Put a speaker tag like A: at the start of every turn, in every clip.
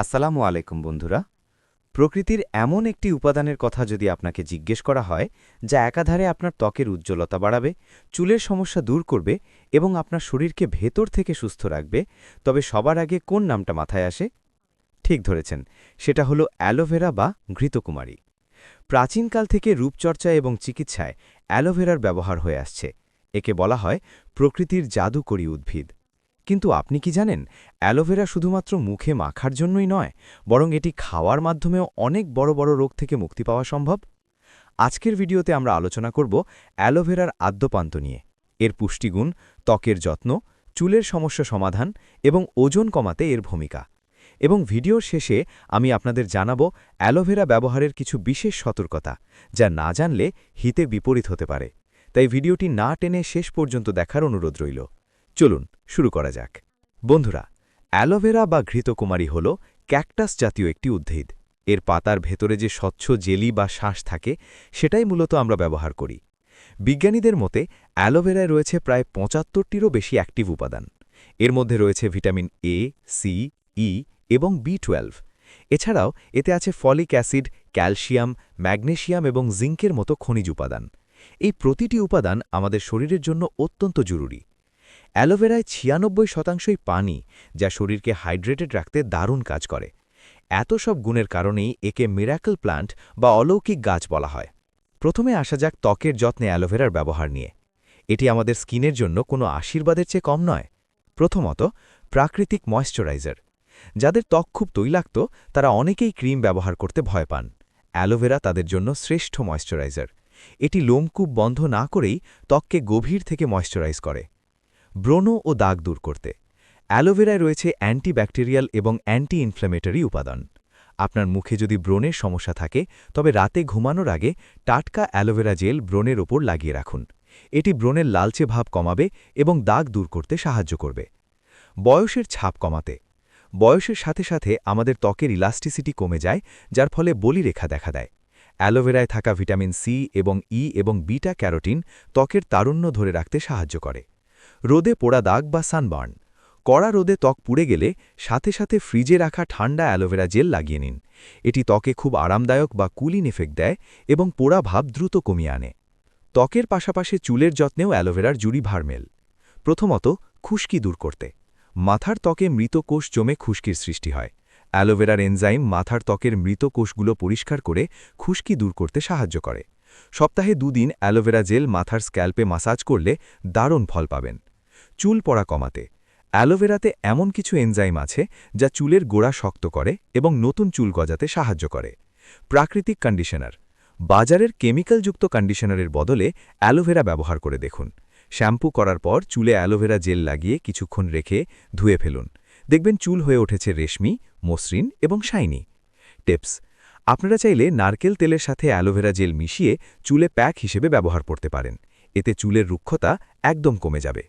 A: আসসালামু আলাইকুম বন্ধুরা। প্রকৃতির এমন একটি উপাদানের কথা যদি আপনাকে জিজ্ঞেস করা হয়, যা একাধারে আপনার ত্বকের উজ্জ্বলতা বাড়াবে, চুলের সমস্যা দূর করবে এবং আপনার শরীরকে ভেতর থেকে সুস্থ রাখবে, তবে সবার আগে কোন নামটা মাথায় আসে? ঠিক ধরেছেন, সেটা হলো অ্যালোভেরা বা ঘৃতকুমারী। প্রাচীনকাল থেকে রূপচর্চা এবং চিকিৎসায় অ্যালোভেরার ব্যবহার হয়ে আসছে। একে বলা হয় প্রকৃতির জাদুকরী উদ্ভিদ। কিন্তু আপনি কি জানেন, অ্যালোভেরা শুধুমাত্র মুখে মাখার জন্যই নয়, বরং এটি খাওয়ার মাধ্যমেও অনেক বড় বড় রোগ থেকে মুক্তি পাওয়া সম্ভব? আজকের ভিডিওতে আমরা আলোচনা করব অ্যালোভেরার আদ্যপান্ত নিয়ে। এর পুষ্টিগুণ, ত্বকের যত্ন, চুলের সমস্যা সমাধান এবং ওজন কমাতে এর ভূমিকা। এবং ভিডিওর শেষে আমি আপনাদের জানাব অ্যালোভেরা ব্যবহারের কিছু বিশেষ সতর্কতা, যা না জানলে হিতে বিপরীত হতে পারে। তাই ভিডিওটি না টেনে শেষ পর্যন্ত দেখার অনুরোধ রইল। চলুন শুরু করা যাক। বন্ধুরা, অ্যালোভেরা বা ঘৃতকুমারী হল ক্যাকটাস জাতীয় একটি উদ্ভিদ। এর পাতার ভেতরে যে স্বচ্ছ জেলি বা শ্বাস থাকে, সেটাই মূলত আমরা ব্যবহার করি। বিজ্ঞানীদের মতে, অ্যালোভেরায় রয়েছে প্রায় পঁচাত্তরটিরও বেশি অ্যাক্টিভ উপাদান। এর মধ্যে রয়েছে ভিটামিন এ সি ই এবং বি টুয়েলভ এছাড়াও, এতে আছে ফলিক অ্যাসিড, ক্যালসিয়াম ম্যাগনেশিয়াম এবং জিঙ্কের মতো খনিজ উপাদান। এই প্রতিটি উপাদান আমাদের শরীরের জন্য অত্যন্ত জরুরি। অ্যালোভেরায় ছিয়ানব্বই শতাংশই পানি যা শরীরকে হাইড্রেটেড রাখতে দারুণ কাজ করে। এত সব গুণের কারণেই একে মিরাকল প্লান্ট বা অলৌকিক গাছ বলা হয়। প্রথমে আসা যাক ত্বকের যত্নে অ্যালোভেরার ব্যবহার নিয়ে। এটি আমাদের স্কিনের জন্য কোনো আশীর্বাদের চেয়ে কম নয়। প্রথমত, প্রাকৃতিক ময়শ্চারাইজার। যাদের ত্বক খুব তৈলাক্ত, তারা অনেকেই ক্রিম ব্যবহার করতে ভয় পান। অ্যালোভেরা তাদের জন্য শ্রেষ্ঠ ময়শ্চারাইজার। এটি লোমকূপ বন্ধ না করেই ত্বককে গভীর থেকে ময়শ্চারাইজ করে। ব্রণ ও দাগ দূর করতে। অ্যালোভেরায় রয়েছে অ্যান্টিব্যাকটেরিয়াল এবং অ্যান্টি ইনফ্ল্যামেটরি উপাদান। আপনার মুখে যদি ব্রণের সমস্যা থাকে, তবে রাতে ঘুমানোর আগে টাটকা অ্যালোভেরা জেল ব্রণের ওপর লাগিয়ে রাখুন। এটি ব্রণের লালচে ভাব কমাবে এবং দাগ দূর করতে সাহায্য করবে। বয়সের ছাপ কমাতে। বয়সের সাথে সাথে আমাদের ত্বকের ইলাস্টিসিটি কমে যায়, যার ফলে বলিরেখা দেখা দেয়। অ্যালোভেরায় থাকা ভিটামিন সি এবং ই এবং বিটা ক্যারোটিন ত্বকের তারুণ্য ধরে রাখতে সাহায্য করে। রোদে পোড়া দাগ বা সানবার্ন। কড়া রোদে ত্বক পুড়ে গেলে সাথে সাথে ফ্রিজে রাখা ঠান্ডা অ্যালোভেরা জেল লাগিয়ে নিন। এটি ত্বকে খুব আরামদায়ক বা কুলিন এফেক্ট দেয় এবং পোড়া ভাব দ্রুত কমিয়ে আনে। ত্বকের পাশাপাশি চুলের যত্নেও অ্যালোভেরার জুড়ি ভারমেল প্রথমত, খুশকি দূর করতে। মাথার ত্বকে মৃত কোষ জমে খুশকির সৃষ্টি হয়। অ্যালোভেরার এনজাইম মাথার ত্বকের মৃত কোষগুলো পরিষ্কার করে খুশকি দূর করতে সাহায্য করে। সপ্তাহে দুদিন অ্যালোভেরা জেল মাথার স্ক্যাল্পে মাসাজ করলে দারুণ ফল পাবেন। চুল পড়া কমাতে। অ্যালোভেরাতে এমন কিছু এনজাইম আছে যা চুলের গোড়া শক্ত করে এবং নতুন চুল গজাতে সাহায্য করে। প্রাকৃতিক কন্ডিশনার। বাজারের কেমিক্যালযুক্ত কন্ডিশনারের বদলে অ্যালোভেরা ব্যবহার করে দেখুন। শ্যাম্পু করার পর চুলে অ্যালোভেরা জেল লাগিয়ে কিছুক্ষণ রেখে ধুয়ে ফেলুন। দেখবেন চুল হয়ে উঠেছে রেশমি, মসৃণ এবং শাইনি। টিপস, আপনারা চাইলে নারকেল তেলের সাথে অ্যালোভেরা জেল মিশিয়ে চুলে প্যাক হিসেবে ব্যবহার করতে পারেন। এতে চুলের রুক্ষতা একদম কমে যাবে।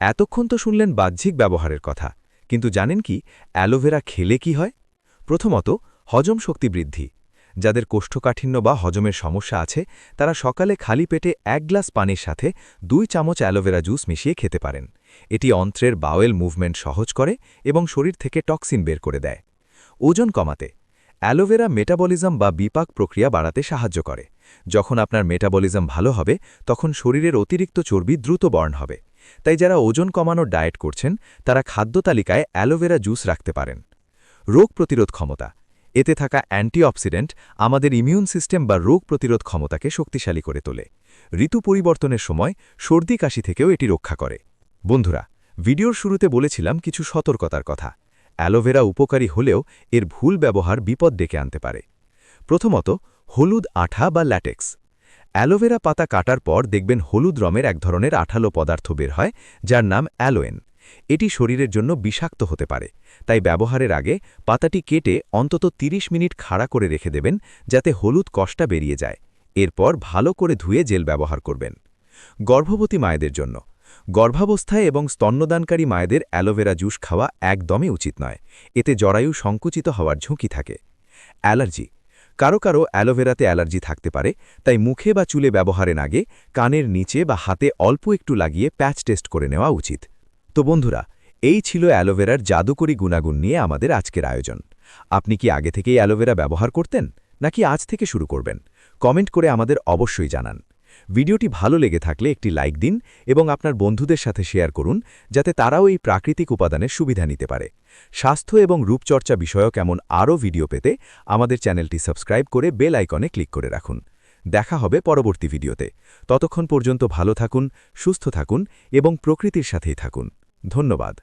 A: এতক্ষণ তো শুনলেন বাহ্যিক ব্যবহারের কথা, কিন্তু জানেন কি, অ্যালোভেরা খেলে কি হয়? প্রথমত, হজম শক্তি বৃদ্ধি। যাদের কোষ্ঠকাঠিন্য বা হজমের সমস্যা আছে, তারা সকালে খালি পেটে এক গ্লাস পানির সাথে দুই চামচ অ্যালোভেরা জুস মিশিয়ে খেতে পারেন। এটি অন্ত্রের বাওয়েল মুভমেন্ট সহজ করে এবং শরীর থেকে টক্সিন বের করে দেয়। ওজন কমাতে। অ্যালোভেরা মেটাবলিজম বা বিপাক প্রক্রিয়া বাড়াতে সাহায্য করে। যখন আপনার মেটাবলিজম ভালো হবে, তখন শরীরের অতিরিক্ত চর্বি দ্রুত বর্ণ হবে। তাই যারা ওজন কমানোর ডায়েট করছেন, তারা খাদ্য তালিকায় অ্যালোভেরা জুস রাখতে পারেন। রোগ প্রতিরোধ ক্ষমতা। এতে থাকা অ্যান্টিঅক্সিডেন্ট আমাদের ইমিউন সিস্টেম বা রোগ প্রতিরোধ ক্ষমতাকে শক্তিশালী করে তোলে। ঋতু পরিবর্তনের সময় সর্দি কাশি থেকেও এটি রক্ষা করে। বন্ধুরা, ভিডিওর শুরুতে বলেছিলাম কিছু সতর্কতার কথা। অ্যালোভেরা উপকারী হলেও এর ভুল ব্যবহার বিপদ ডেকে আনতে পারে। প্রথমত, হলুদ আঠা বা ল্যাটেক্স। অ্যালোভেরা পাতা কাটার পর দেখবেন হলুদ রমের এক ধরনের আঠালো পদার্থ বের হয়, যার নাম অ্যালোয়েন। এটি শরীরের জন্য বিষাক্ত হতে পারে। তাই ব্যবহারের আগে পাতাটি কেটে অন্তত ৩০ মিনিট খাড়া করে রেখে দেবেন, যাতে হলুদ কষ্টা বেরিয়ে যায়। এরপর ভালো করে ধুয়ে জেল ব্যবহার করবেন। গর্ভবতী মায়েদের জন্য। গর্ভাবস্থায় এবং স্তন্যদানকারী মায়েদের অ্যালোভেরা জুস খাওয়া একদমই উচিত নয়। এতে জরায়ু সংকুচিত হওয়ার ঝুঁকি থাকে। অ্যালার্জি। কারও কারও অ্যালোভেরাতে অ্যালার্জি থাকতে পারে, তাই মুখে বা চুলে ব্যবহারের আগে কানের নিচে বা হাতে অল্প একটু লাগিয়ে প্যাচ টেস্ট করে নেওয়া উচিত। তো বন্ধুরা, এই ছিল অ্যালোভেরার জাদুকরী গুণাগুণ নিয়ে আমাদের আজকের আয়োজন।
B: আপনি কি আগে থেকেই অ্যালোভেরা ব্যবহার করতেন, নাকি আজ থেকে শুরু করবেন? কমেন্ট করে আমাদের অবশ্যই জানান। ভিডিওটি ভালো লেগে থাকলে একটি লাইক দিন এবং আপনার বন্ধুদের সাথে শেয়ার করুন, যাতে তারাও এই প্রাকৃতিক উপাদানের সুবিধা নিতে পারে। স্বাস্থ্য এবং রূপচর্চা বিষয়ক এমন আরও ভিডিও পেতে আমাদের চ্যানেলটি সাবস্ক্রাইব করে বেল আইকনে ক্লিক করে রাখুন। দেখা হবে পরবর্তী ভিডিওতে। ততক্ষণ পর্যন্ত ভালো থাকুন, সুস্থ থাকুন এবং প্রকৃতির সাথেই থাকুন। ধন্যবাদ।